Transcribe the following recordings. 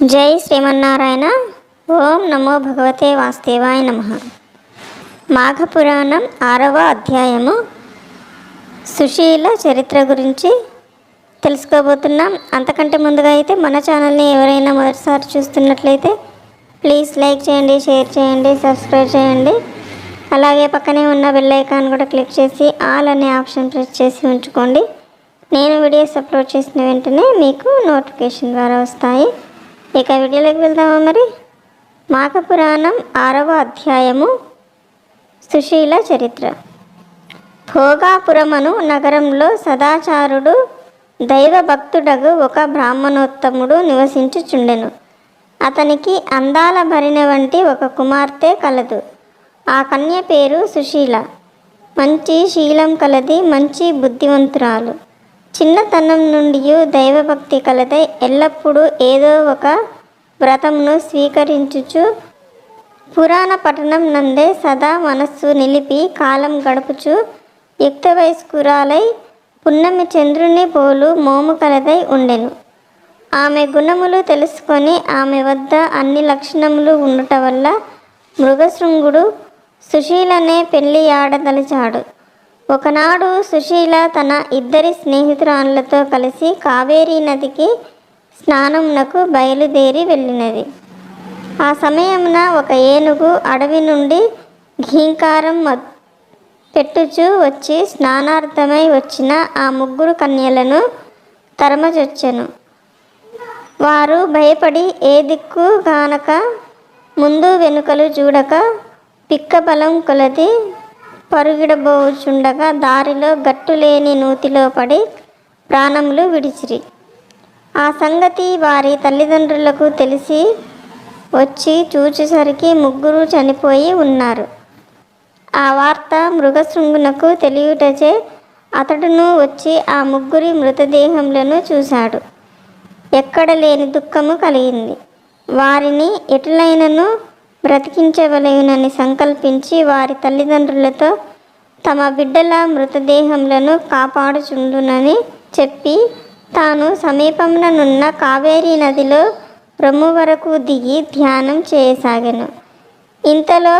జై శ్రీమన్నారాయణ. ఓం నమో భగవతే వాస్తేవాయ నమ. మాఘపురాణం ఆరవ అధ్యాయము. సుశీల చరిత్ర గురించి తెలుసుకోబోతున్నాం. అంతకంటే ముందుగా అయితే మన ఛానల్ని ఎవరైనా మొదటిసారి చూస్తున్నట్లయితే ప్లీజ్ లైక్ చేయండి షేర్ చేయండి సబ్స్క్రైబ్ చేయండి. అలాగే పక్కనే ఉన్న బెల్ ఐకాన్ కూడా క్లిక్ చేసి ఆల్ అనే ఆప్షన్ ప్రెస్ చేసి ఉంచుకోండి. నేను వీడియోస్ అప్లోడ్ చేసిన వెంటనే మీకు నోటిఫికేషన్ ద్వారా వస్తాయి. ఇక వీడియోలోకి వెళ్దామా మరి? మాకపురాణం ఆరవ అధ్యాయము సుశీల చరిత్ర. భోగాపురమను నగరంలో సదాచారుడు దైవభక్తుడగు ఒక బ్రాహ్మణోత్తముడు నివసించుచుండెను. అతనికి అందాల భరిన వంటి ఒక కుమార్తె కలదు. ఆ కన్య పేరు సుశీల. మంచి శీలం కలది మంచి బుద్ధివంతురాలు చిన్నతనం నుండి దైవభక్తి కలదై ఎల్లప్పుడూ ఏదో ఒక వ్రతమును స్వీకరించుచు పురాణ పఠనం నందే సదా మనస్సు నిలిపి కాలం గడుపుచు యుక్త వయస్కురాలై పున్నమి చంద్రుని పోలు మోము కలదై ఉండెను. ఆమె గుణములు తెలుసుకొని ఆమె వద్ద అన్ని లక్షణములు ఉండుట వల్ల మృగశృంగుడు సుశీలనే పెళ్ళి ఆడదలిచాడు ఒకనాడు సుశీల తన ఇద్దరి స్నేహితురాళ్ళతో కలిసి కావేరీ నదికి స్నానమునకు బయలుదేరి వెళ్ళినది. ఆ సమయమున ఒక ఏనుగు అడవి నుండి ఘీంకారం పెట్టుచు వచ్చి స్నానార్థమై వచ్చిన ఆ ముగ్గురు కన్యలను తరమచొచ్చెను. వారు భయపడి ఏ దిక్కు గానక ముందు వెనుకలు చూడక పిక్కబలం కొలది పరుగిడబోచుండగా దారిలో గట్టులేని నూతిలో పడి ప్రాణములు విడిచిరి. ఆ సంగతి వారి తల్లిదండ్రులకు తెలిసి వచ్చి చూచేసరికి ముగ్గురు చనిపోయి ఉన్నారు. ఆ వార్త మృగశృంగునకు తెలియటచే అతడును వచ్చి ఆ ముగ్గురి మృతదేహములను చూశాడు. ఎక్కడ లేని దుఃఖము కలిగింది. వారిని ఎటులైనను బ్రతికించవలయునని సంకల్పించి వారి తల్లిదండ్రులతో తమ బిడ్డల మృతదేహములను కాపాడుచుండునని చెప్పి తాను సమీపంలోనున్న కావేరీ నదిలో రొమ్ము వరకు దిగి ధ్యానం చేయసాగాను. ఇంతలో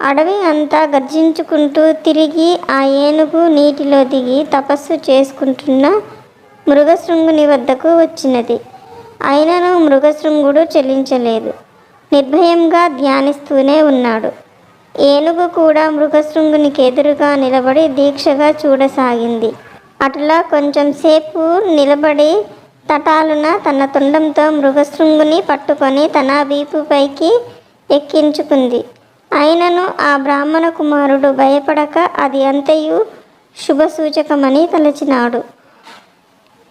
అడవి అంతా గర్జించుకుంటూ తిరిగి ఆ ఏనుగు నీటిలో దిగి తపస్సు చేసుకుంటున్న మృగశృంగుని వద్దకు వచ్చినది. అయినను మృగశృంగుడు చెల్లించలేదు. నిర్భయంగా ధ్యానిస్తూనే ఉన్నాడు. ఏనుగు కూడా మృగశృంగునికి ఎదురుగా నిలబడి దీక్షగా చూడసాగింది. అట్లా కొంచెం సేపు నిలబడి తటాలున తన తొండంతో మృగశృంగుని పట్టుకొని తన వీపుపైకి ఎక్కించుకుంది. అయినను ఆ బ్రాహ్మణ కుమారుడు భయపడక అది అంతయు శుభసూచకమని తలచినాడు.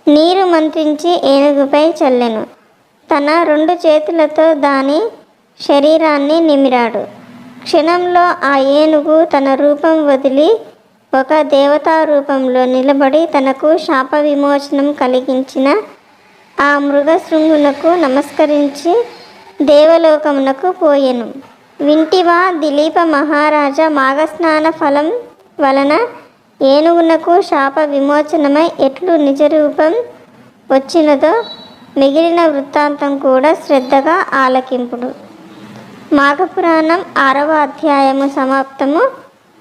నీరు మంత్రించి ఏనుగుపై చల్లెను. తన రెండు చేతులతో దాని శరీరాన్ని నిమిరాడు. క్షణంలో ఆ ఏనుగు తన రూపం వదిలి ఒక దేవతా రూపంలో నిలబడి తనకు శాప విమోచనం కలిగించిన ఆ మృగశృంగునకు నమస్కరించి దేవలోకమునకు పోయెను. వింటివా దిలీప మహారాజా మాఘస్నాన ఫలం వలన ఏనుగునకు శాప విమోచనమై ఎట్లు నిజరూపం వచ్చినదో మిగిలిన వృత్తాంతం కూడా శ్రద్ధగా ఆలకింపుడు మాఘపురాణం ఆరవ అధ్యాయము సమాప్తము.